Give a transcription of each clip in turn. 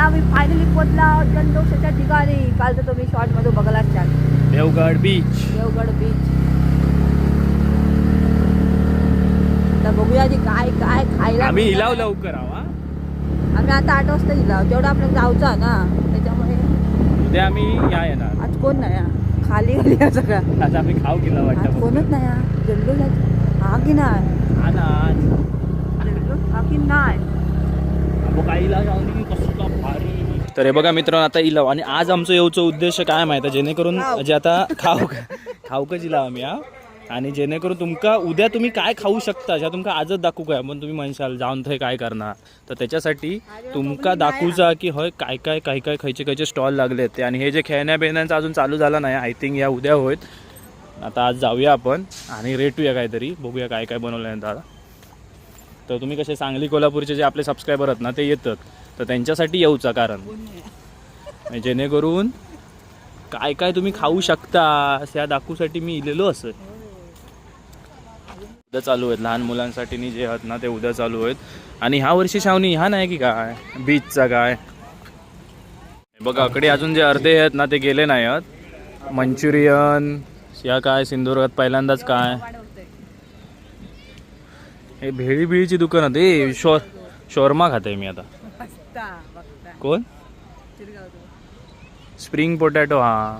आता आम्ही फायनली पोचला जल्लोषाच्या ठिकाणी. काल तर तुम्ही शॉर्टमध्ये बघायला असतात देवगड बीच देवगड बीच आता बघूया आधी काय काय खायला आम्ही. इलाव लवकर. आम्ही आता आठ वाजता दिला तेवढं आपल्याला जाऊचा ना त्याच्यामुळे उद्या आम्ही या येणार. आज कोण नाही हा. खाली सगळं. आज आम्ही खाऊ गेला आज कोणच नाही हा. जल्लोष हा की नाही? जल्लोष? हा की नाही? तर हे बघा मित्रांनो आता इलाव. आणि आज आमचं येऊचं उद्देश काय माहिती आहे? जेणेकरून. जे आता खाऊ खाऊ का जिला आम्ही हा. आणि जेणेकरून तुमका उद्या तुम्ही काय खाऊ शकता ज्या तुमका आजच दाखवू काय पण तुम्ही म्हणशाल जाऊन थंय काय करणार? तर त्याच्यासाठी तुमका दाखवूचा की होय काय काय काय काय खायचे खायचे स्टॉल लागले ते. आणि हे जे खेळण्या बिळण्यांचं अजून चालू झालं नाही आय थिंक या उद्या होईल. आता आज जाऊया आपण आणि रेटूया काहीतरी बघूया काय काय बनवलं आहे दादा. तर तुम्ही कसे सांगली कोल्हापूरचे जे आपले सबस्क्रायबर आहेत ना ते येतात. तर त्यांच्यासाठी येऊचा कारण. आणि जेणेकरून काय काय तुम्ही खाऊ शकता त्या दाखवूसाठी मी इलेलो असं. उद्या चालू आहेत. लहान मुलांसाठी जे आहेत ना ते उद्या चालू आहेत. आणि ह्या वर्षी शावणी ह्या नाही की काय? बीचचा काय? बघा अकडे अजून जे अर्धे आहेत ना ते गेले नाही आहेत मंचुरियन या काय सिंधुदुर्गात पहिल्यांदाच काय? हे भेळी बिळीची दुकान आहेत ए शो शोरमा खाते मी आता. कोण? स्प्रिंग पोटॅटो हा.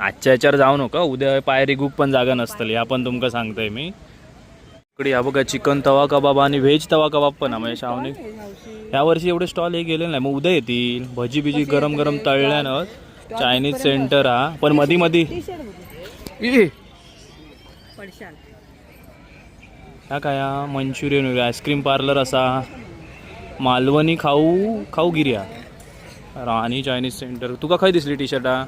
आजच्या याच्यावर जाऊ नका. उद्या पायरी गुप पण जागा नसतली. आपण तुमका सांगतोय मी. इकडे हा बघा चिकन तवा कबाब आणि व्हेज तवा कबाब पण म्हणजे शावणी ह्या वर्षी एवढे स्टॉल हे गेले नाही. मग उद्या येतील. भजी बिजी गरम गरम तळल्यानं चायनीज सेंटर हा. पण मधी मधी पडशाल ह्या काय हा? मंचुरियन आईस्क्रीम पार्लर असा. मालवणी खाऊ खाऊ गिर्या. राणी चायनीज सेंटर. तुका खंय दिसली टी शर्टा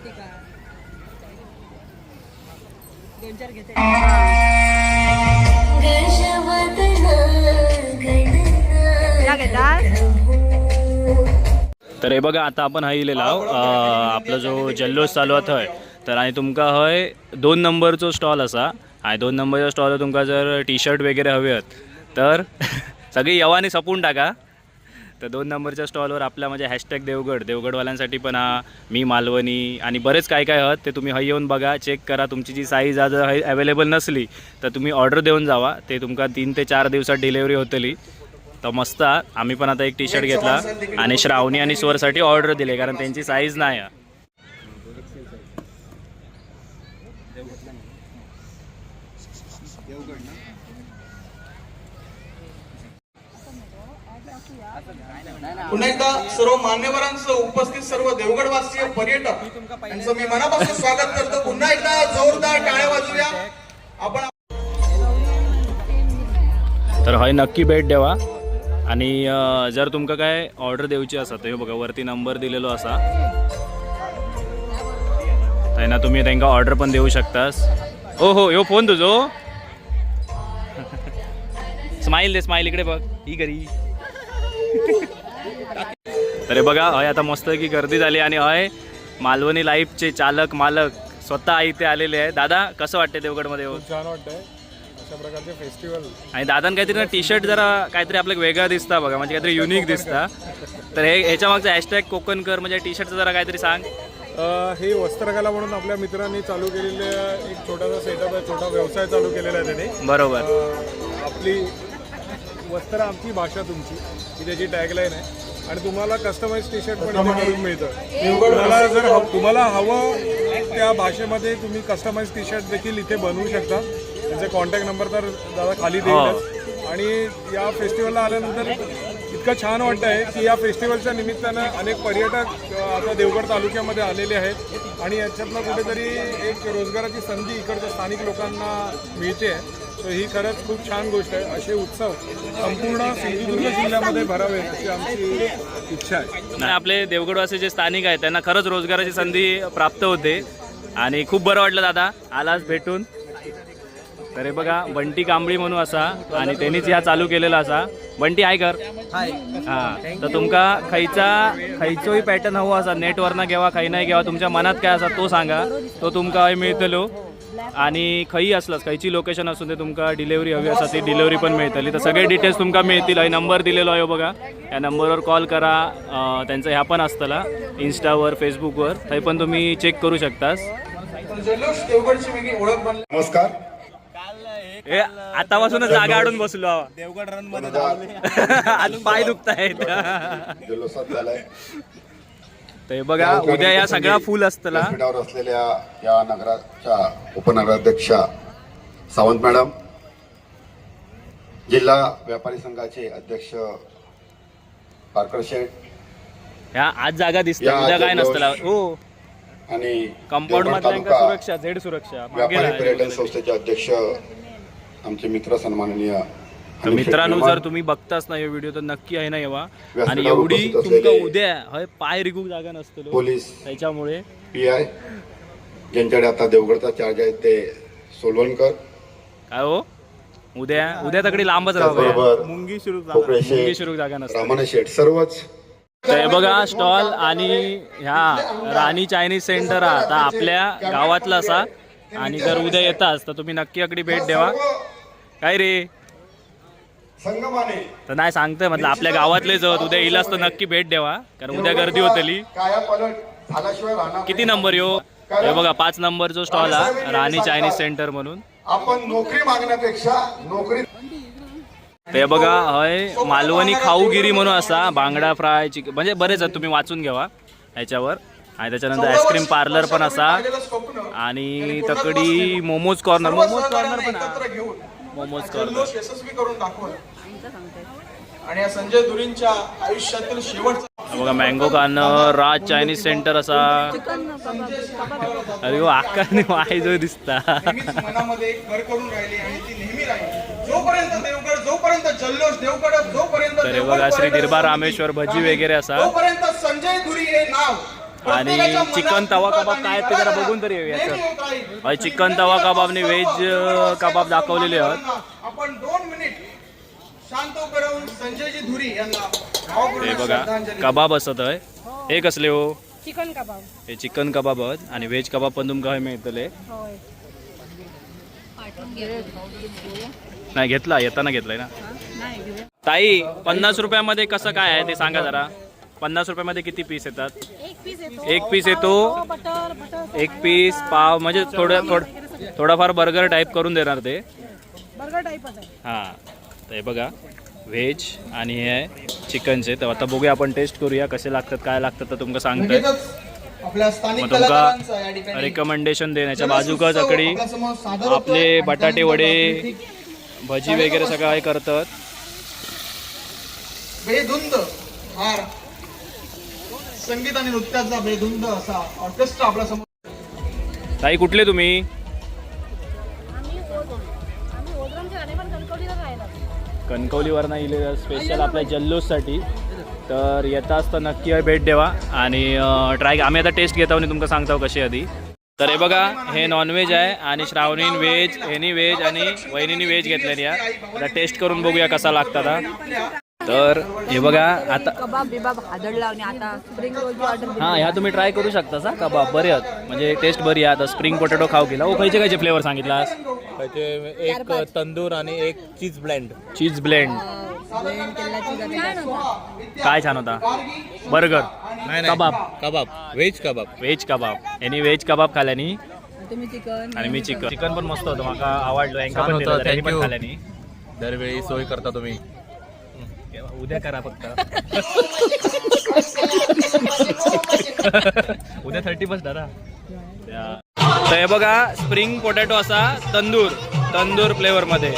तर हे बघा आता आपण हाय इलेला. अं, आपला जो जल्लोष चालू आहे थंय. तर आणि तुमका हय दोन नंबरचो स्टॉल असा. आणि दोन नंबरच्या स्टॉलवर तुमका जर टी शर्ट वगैरे हवे आहेत तर सगळी यवानी सपून टाका. तर दोन नंबरच्या स्टॉलवर आपला म्हणजे हॅशटॅग देवगड. देवगडवाल्यांसाठी पण हा मी मालवणी आणि बरेच काय काय आहात ते तुम्ही हय येऊन बघा चेक करा. तुमची जी साईज आज हय अवेलेबल नसली तर तुम्ही ऑर्डर देऊन जावा. ते तुमका तीन ते चार दिवसात डिलेवरी होतली. तर मस्त. आम्ही पण आता एक टी शर्ट घेतला. आणि श्रावणी आणि स्वरसाठी ऑर्डर दिले कारण त्यांची साईज नाही आहे. पुन्हा एकदा सर्व मान्यवरांचं उपस्थित सर्व देवगडवासीय पर्यटक यांचं मी मनापासून स्वागत करतो. पुन्हा एकदा जोरदार टाळ्या वाजूया आपण तर हय नक्की भेट द्यावा. आणि जर तुमका काय ऑर्डर देऊची असा तर हे बघा वरती नंबर दिलेलो असा. त्यांना तुम्ही त्यांना ऑर्डर पण देऊ शकतास. हो हो यो फोन तुझो स्माईल दे स्माईल इकडे बघ. ही घरी. तर हे बघा हय आता मस्त की गर्दी झाली आणि हय मालवणी लाईफचे चालक मालक स्वतः इथे आलेले आहे दादा कसं वाटते देवगडमध्ये? येऊन छान वाटतंय. अशा प्रकारचे फेस्टिवल आणि दादान काहीतरी ना टी शर्ट जरा काहीतरी आपल्याला वेगळा दिसता बघा म्हणजे काहीतरी युनिक दिसता. तर हे ह्याच्या मागचा हॅशटॅग कोकणकर म्हणजे टी शर्टचं जरा काहीतरी सांग. हे वस्त्रकला म्हणून आपल्या मित्रांनी चालू केलेले एक छोटासा सेटअप आहे छोटा व्यवसाय चालू केलेला आहे त्याने. बरोबर. आपली वस्त्र आमची भाषा तुमची ही त्याची टॅगलाईन आहे. आणि तुम्हाला कस्टमाइज टी शर्ट पण करून मिळतं. तुम्हाला जर तुम्हाला हवं त्या भाषेमध्ये तुम्ही कस्टमाइज टी शर्ट देखील इथे बनवू शकता. त्याचे कॉन्टॅक्ट नंबर तर दादा खाली देईलच. आणि या फेस्टिवलला आल्यानंतर इतकं छान वाटतं आहे की या फेस्टिवलच्या निमित्तानं अनेक पर्यटक आता देवगड तालुक्यामध्ये आलेले आहेत. आणि याच्यातनं कुठेतरी एक रोजगाराची संधी इकडच्या स्थानिक लोकांना मिळते. तर ही खरंच खूप छान गोष्ट आहे. असे उत्सव संपूर्ण सिंधुदुर्ग जिल्ह्यामध्ये भरावे अशी आमची इच्छा आहे. आणि आपले देवगडवासी जे स्थानिक आहेत त्यांना खरंच रोजगाराची संधी प्राप्त होते. आणि खूप बरं वाटलं दादा आलाच भेटून. तर हे बघा बंटी कांबळी म्हणून असा आणि त्यांनीच ह्या चालू केलेला असा. बंटी हाय कर. हा तर तुमका खयचा खयचोही पॅटर्न हवो असा. नेटवरनं घेवा खै नाही घेवा तुमच्या मनात काय असा तो सांगा. तो तुमका हय मिळतलो. आणि खंयी असलास खंयची लोकेशन असून ते तुमका डिलिव्हरी हवी असा ती डिलिव्हरी पण मेळटली तर सगळे डिटेल्स तुमका मिळतील. हय नंबर दिलेलो आहे बघा. या नंबरवर कॉल करा. त्यांचा ह्या पण असतला. इन्स्टावर फेसबुकवर थंय पण तुम्ही चेक करू शकतास. नमस्कार. ए आतापासूनच जागा आडून बसलो आज पाय दुखतायत. जल्लोषात झालाय. तर बघा उद्या या सगळा फुल असतला व्यासपीठावर असलेल्या या नगराच्या उपनगराध्यक्षा सावंत मॅडम जिल्हा व्यापारी संघाचे अध्यक्ष पारकर शेठ ह्या आज जागा दिसतात या उद्या काय जल्लोष. नसतला हो आणि कंपाऊंड देवगड तालुका सुरक्षा झेड सुरक्षा मागे व्यापारी. पर्यटन संस्थेचे अध्यक्ष आमचे मित्र सन्माननीय तर मित्रांनो. जर तुम्ही बघताच ना हे व्हिडिओ तर नक्की आहे ना येवा. आणि एवढी तुमका असलेले उद्या हय पाय रिगूक जागा नसतलो. पोलीस त्याच्यामुळे. पी आय ज्यांच्याकडे आता देवगडचा चार्ज आहे ते सोलवणकर. काय हो? उद्या उद्या तकडे लांबच राहा त्याचबरोबर मुंगी शेठ शिरूक जागा नसते. रामाने शेठ सर्वच. तर बघा स्टॉल आणि ह्या राणी चायनीज सेंटर हा आता आपल्या गावातला असा. आणि जर उद्या येताच तर तुम्ही नक्की अगदी भेट द्यावा काय रे? संगमाने तर नाही सांगतोय म्हटलं आपल्या गावातलेच आहोत. उद्या येईलाच तर नक्की भेट द्यावा कारण उद्या गर्दी होतली. किती नंबर यो? हे बघा पाच नंबर जो स्टॉल हा राणी चायनीज सेंटर म्हणून. आपण नोकरी मागण्यापेक्षा नोकरी ते बघा हय मालवणी खाऊगिरी म्हणून असा बांगडा फ्राय चिकन म्हणजे बरेच आहेत तुम्ही वाचून घ्यावा ह्याच्यावर आणि त्याच्यानंतर आईस्क्रीम पार्लर पण असा. आणि तकडी मोमोज कॉर्नर मोमोज कॉर्नर पण मोमोज यशस्वी करून दाखवलं. आणि या संजय दुरींच्या आयुष्यातील शेवटचा बघा mango corner Raj Chinese centre असा. अरे हो आकारने वाय जो दिसता. नेहमीच मनामध्ये एक घर करून राहिली आणि ती नेहमी राहील. जोपर्यंत देवगड जोपर्यंत जल्लोष देवगड जोपर्यंत तर बघा श्री समिती रामेश्वर भजी वगैरे असा. तोपर्यंत संजय दुरी हे नाव आणि चिकन तवा कबाब काय आहेत ते जरा बघून तरी येऊया सर. चिकन तवा कबाबने व्हेज कबाब दाखवलेले आहेत. आपण दोन मिनिट शांत उभे राहून संजयजी धुरी यांना हे बघा कबाब असत आहे. हे कसले हो? Chicken kebab. हे चिकन कबाब आहेत आणि व्हेज कबाब पण तुमका हय मिळतले. होय. नाही घेतला येताना घेतलाय ना. ताई पन्नास रुपयामध्ये कसं काय आहे ते सांगा जरा. पन्नास रुपयामध्ये किती पीस येतात? एक पीस येतो एक पीस पाव म्हणजे थोडं थोडं थोडाफार बर्गर टाईप करून देणार ते. बर्गर टाईपच हां तर हे बघा व्हेज आणि हे आहे चिकनचे तर आता बघूया आपण टेस्ट करूया कसे लागतात काय लागतात तर तुमका सांगतोय. स्थानिक मग तुमका रेकमेंडेशन देण्याच्या बाजूकच अकडी. आपले बटाटे वडे भजी वगैरे सगळं हे करतात. संगीत आणि नृत्याचा बेधुंद असा ऑर्केस्ट्रा आपल्यासमोर ताई कुठले तुम्ही? कणकवलीवर नाही इले स्पेशल आपल्या जल्लोषसाठी. तर येता असता नक्की आहे भेट द्यावा आणि ट्राय आम्ही आता टेस्ट घेतो आणि तुमका सांगतो कशी आधी तर हे बघा हे नॉनव्हेज आहे आणि श्रावणीन व्हेज हेनी व्हेज आणि वहिनीनी व्हेज घेतलेली आहे. आता टेस्ट करून बघूया कसा लागतात हा. तर हे बघा आता कबाब बिबाब हादडला आणि आता स्प्रिंग रोलची ऑर्डर हा ह्या तुम्ही ट्राय करू शकता सा कबाब बरे आहेत. म्हणजे टेस्ट बरी आहे आता. स्प्रिंग पोटॅटो खाऊ केला ओ खायचे खायचे फ्लेवर सांगितलास एक तंदूर आणि एक चीज ब्लेंड चीज ब्लेंड काय छान होता. Burger. Kebab. Kebab. Veg kebab. Veg kebab. यांनी व्हेज कबाब खाल्यानी तुम्ही चिकन आणि मी चिकन चिकन पण मस्त होतं. माका आवडलं. पण. खाल्यानी दरवेळी सोय करता तुम्ही. उद्या करा फक्त. उद्या थर्टी फर्स्ट धरा तर हे बघा स्प्रिंग पोटॅटो असा तंदूर तंदूर फ्लेवर मध्ये.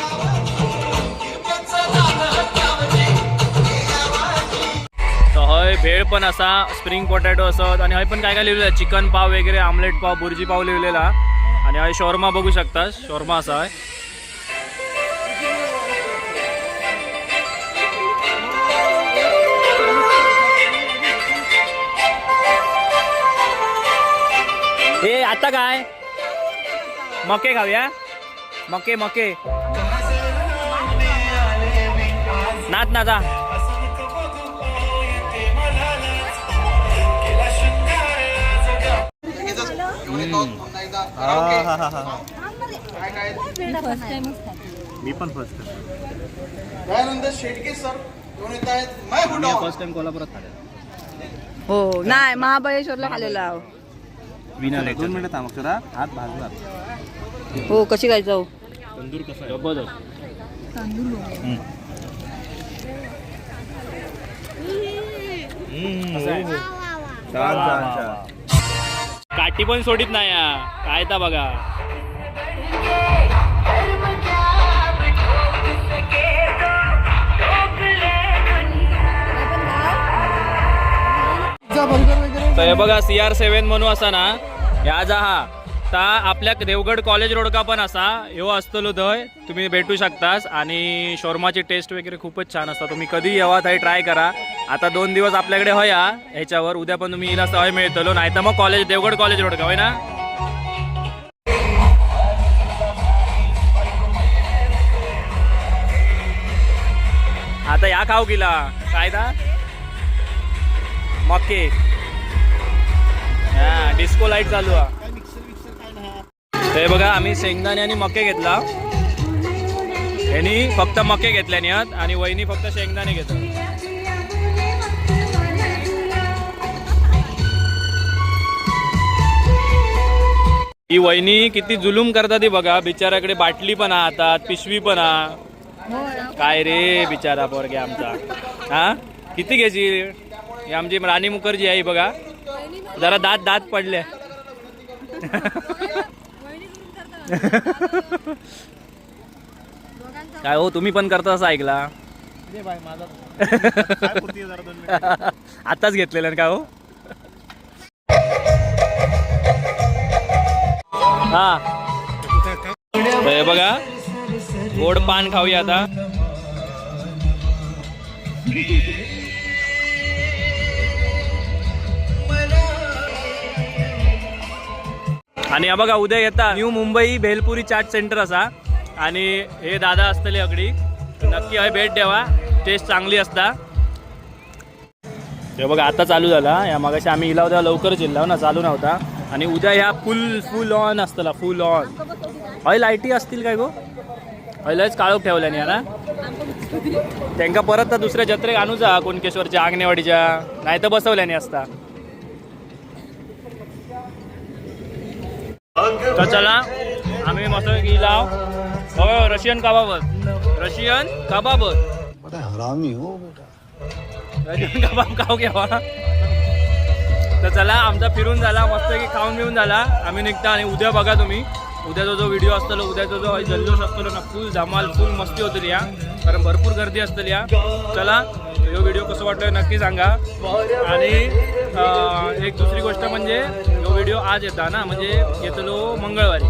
हय भेळ पण असा स्प्रिंग पोटॅटो असत. आणि हय पण काय काय लिहिलेलं आहे? चिकन पाव वगैरे आमलेट पाव बुर्जी पाव लिहिलेला. आणि हय शोरमा बघू शकता. शोरमा असा आहे आता काय? मके खाऊया. मके मके. नाच नाचा मी पण first Dayanand Shetke sir. First time कोल्हापुरात खाल्लं हो नाही महाबळेश्वरला खाल्लेला विना दोन मिनिटं थांब अक्षरा. हात हो कशी काय जाऊ? तंदूर कसा आहे? जबरदस्त. हम्म. हम्म, हो, हो. छान, छान, छान. काठी पण सोडित नाही. काय ता बघा. तर हे बघा सी आर सेवन म्हणून असा ना ह्या जा हा. ता आपल्या देवगड कॉलेज रोड का पण असा ह्यो असतलो थंय तुम्ही भेटू शकतास. आणि शोरमाची टेस्ट वगैरे खूपच छान असतात. तुम्ही कधी येवा थंय ट्राय करा. आता दोन दिवस आपल्याकडे होया ह्याच्यावर उद्या पण तुम्ही हिला सवय मिळतलो. नाही तर मग कॉलेज देवगड कॉलेज रोड का होय ना? आता या खाऊ गेला काय दा मक्के. हा डिस्को लाइट चालू आहे ते बघा आम्ही शेंगदाणे आणि मके घेतला. यांनी फक्त मके घेतल्याने आणि वहिनी फक्त शेंगदाणे घेतात. ही वहिनी किती जुलूम करतात ती बघा. बिचाराकडे बाटली पण हातात पिशवी पण हा काय रे बिचारा पोरगे आमचा. हा? किती घ्यायची आमची राणी मुखर्जी आहे बघा. जरा दात दात पडले. काय हो तुम्ही पण करता असं ऐकला. आताच घेतलेलं काय हो? हा. हे बघा गोड पान खाऊया आता. आणि हा बघा उद्या येता न्यू मुंबई भेलपुरी चाट सेंटर असा. आणि हे दादा असतले अगडी नक्की हय भेट द्यावा. टेस्ट चांगली असता. हे बघा आता चालू झाला. या मागाशी आम्ही इला तेव्हा लवकरच इल्ला ना चालू नव्हता. आणि उद्या ह्या फुल फुल ऑन असतला फुल ऑन हय लाईटी असतील काय गो? हय लयच काळोख ठेवल्याने ना त्यांका परत तर दुसऱ्या जत्रेक आणू जा कोणकेश्वरच्या आंगणेवाडीच्या. नाही तर बसवल्याने असता. तर चला आम्ही मस्त गेला हो रशियन कबाबत. रशियन कबाबत. रशियन कबाब खाऊ घ्यावा तर चला आमचा फिरून झाला मस्त की खाऊन मिळून झाला. आम्ही निघता आणि उद्या बघा तुम्ही. उद्याचा जो व्हिडिओ असतलो उद्याचा जो जल्लोष असतलो ना फुल धमाल फुल मस्ती होतली या. कारण भरपूर गर्दी असतली या. चला तो व्हिडिओ कसं वाटतोय नक्की सांगा. आणि एक दुसरी गोष्ट म्हणजे व्हिडिओ आज येता ना म्हणजे येतलो मंगळवारी.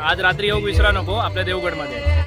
आज रात्री येऊ विसरा नको आपल्या देवगडमध्ये.